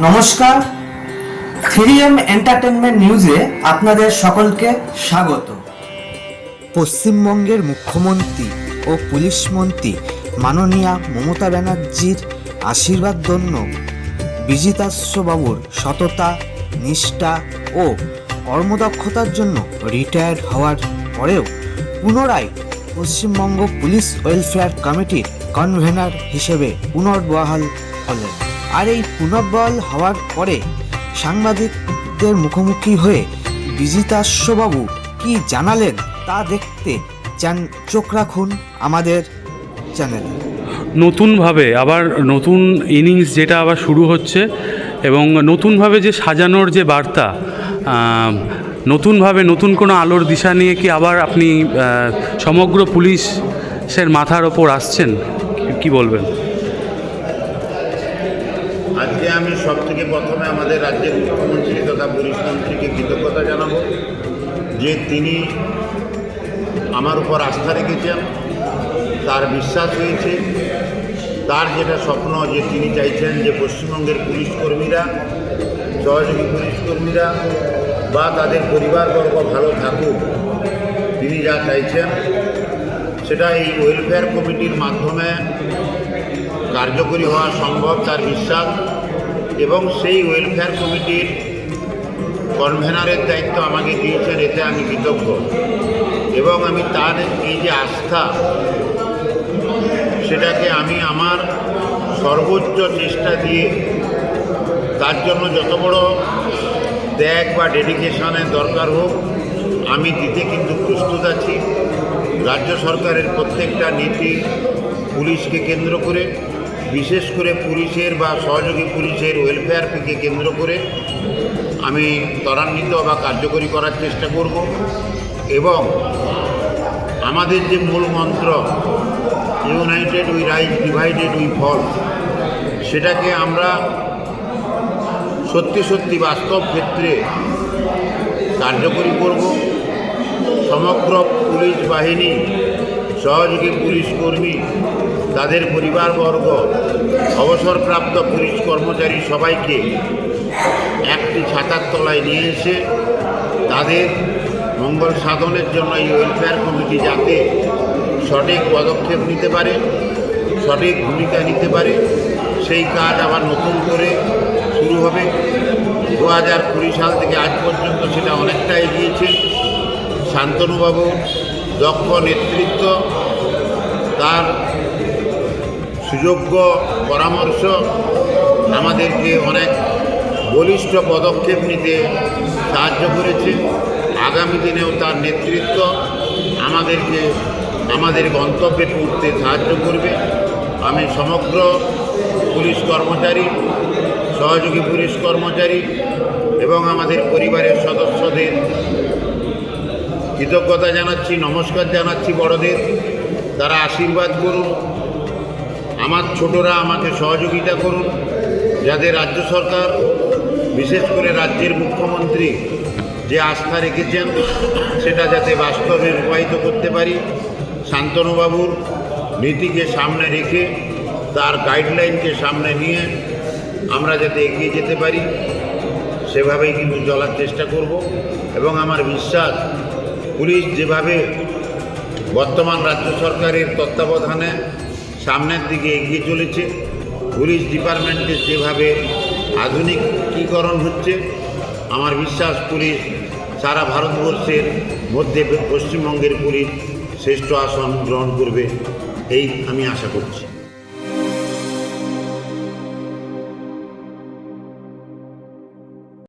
নমস্কার। Three M entertainment নিউজে আপনাদের সকলকে স্বাগত। পশ্চিমবঙ্গের মুখ্যমন্ত্রী ও পুলিশ মন্ত্রী মাননীয়া মমতা ব্যানার্জির আশীর্বাদ জন্য বিজিতাস্যবাবুর সততা, নিষ্ঠা ও কর্মদক্ষতার জন্য রিটায়ার্ড হওয়ার পরেও পুনরায় পশ্চিমবঙ্গ পুলিশ ওয়েলফেয়ার কমিটির কনভেনার হিসেবে পুনর্বহাল হলেন। আর এই পুনর্বহাল হওয়ার পরে সাংবাদিকদের মুখোমুখি হয়ে বিজিতাস্যবাবু কি জানালেন তা দেখতে চান। চোখ রাখুন আমাদের চ্যানেলে। নতুনভাবে আবার নতুন ইনিংস যেটা আবার শুরু হচ্ছে এবং নতুনভাবে যে সাজানোর যে বার্তা নতুনভাবে নতুন কোনো আলোর দিশা নিয়ে কি আবার আপনি সমগ্র পুলিশের মাথার ওপর আসছেন? কি বলবেন? আজকে আমি সব থেকে প্রথমে আমাদের রাজ্যের মুখ্যমন্ত্রী তথা পুলিশ মন্ত্রীকে কৃতজ্ঞতা জানাব যে তিনি আমার উপর আস্থা রেখেছেন, তার বিশ্বাস হয়েছে তার যেটা স্বপ্ন যে তিনি চাইছেন যে পশ্চিমবঙ্গের পুলিশ কর্মীরা, সহযোগী পুলিশ কর্মীরা বা তাদের পরিবারবর্গ ভালো থাকুক, তিনি যা চাইছেন, সেটা এই ওয়েলফেয়ার কমিটির মাধ্যমে কার্যকরী হওয়া সম্ভব, তার বিশ্বাস। এবং সেই ওয়েলফেয়ার কমিটির কনভেনারের দায়িত্ব আমাকে দিয়েছেন, এতে আমি কৃতজ্ঞ। এবং আমি তার এই যে আস্থা, সেটাকে আমি আমার সর্বোচ্চ চেষ্টা দিয়ে তার জন্য যত বড় ত্যাগ বা ডেডিকেশনের দরকার হোক, আমি দিতে কিন্তু প্রস্তুত আছি। রাজ্য সরকারের প্রত্যেকটা নীতি পুলিশকে কেন্দ্র করে বিশেষ করে পুলিশের বা সহযোগী পুলিশের ওয়েলফেয়ার ওয়েলফেয়ারকে কেন্দ্র করে আমি ত্বরান্বিত বা কার্যকরী করার চেষ্টা করব এবং আমাদের যে মূল মন্ত্র united we rise divided we fall সেটাকে আমরা সত্যি সত্যি বাস্তব ক্ষেত্রে কার্যকরী করব। সমগ্র পুলিশ বাহিনী, সহযোগী পুলিশ কর্মী তাদের পরিবারবর্গ, অবসরপ্রাপ্ত পুলিশ কর্মচারী সবাইকে একটি ছাতার তলায় নিয়ে এসে তাদের মঙ্গল সাধনের জন্য এই ওয়েলফেয়ার কমিটি যাতে সঠিক পদক্ষেপ নিতে পারে, সঠিক ভূমিকা নিতে পারে, সেই কাজ আবার নতুন করে শুরু হবে। দু হাজার কুড়ি সাল থেকে আজ পর্যন্ত সেটা অনেকটা এগিয়েছে। শান্তনুবাবু দক্ষ নেতৃত্ব, তার সুযোগ্য পরামর্শ আমাদেরকে অনেক বলিষ্ঠ পদক্ষেপ নিতে সাহায্য করেছে। আগামী দিনেও তার নেতৃত্ব আমাদেরকে আমাদের গন্তব্যে পৌঁছতে সাহায্য করবে। আমি সমগ্র পুলিশ কর্মচারী, সহযোগী পুলিশ কর্মচারী এবং আমাদের পরিবারের সদস্যদের কৃতজ্ঞতা জানাচ্ছি, নমস্কার জানাচ্ছি বড়দের। তারা আশীর্বাদ করুন। আমার ছোটরা আমাকে সহযোগিতা করুন, যাতে রাজ্য সরকার, বিশেষ করে রাজ্যের মুখ্যমন্ত্রী যে আস্থা রেখেছেন, সেটা যাতে বাস্তবে রূপায়িত করতে পারি। শান্তনুবাবুর নীতিকে সামনে রেখে, তার গাইডলাইনকে সামনে নিয়ে আমরা যাতে এগিয়ে যেতে পারি, সেভাবেই কিন্তু চলার চেষ্টা করব। এবং আমার বিশ্বাস, পুলিশ যেভাবে বর্তমান রাজ্য সরকারের তত্ত্বাবধানে সামনের দিকে এগিয়ে চলেছে। পুলিশ ডিপার্টমেন্টে যেভাবে আধুনিকীকরণ হচ্ছে, আমার বিশ্বাস পুলিশ সারা ভারতবর্ষের মধ্যে পশ্চিমবঙ্গের পুলিশ শ্রেষ্ঠ আসন গ্রহণ করবে, এই আমি আশা করছি।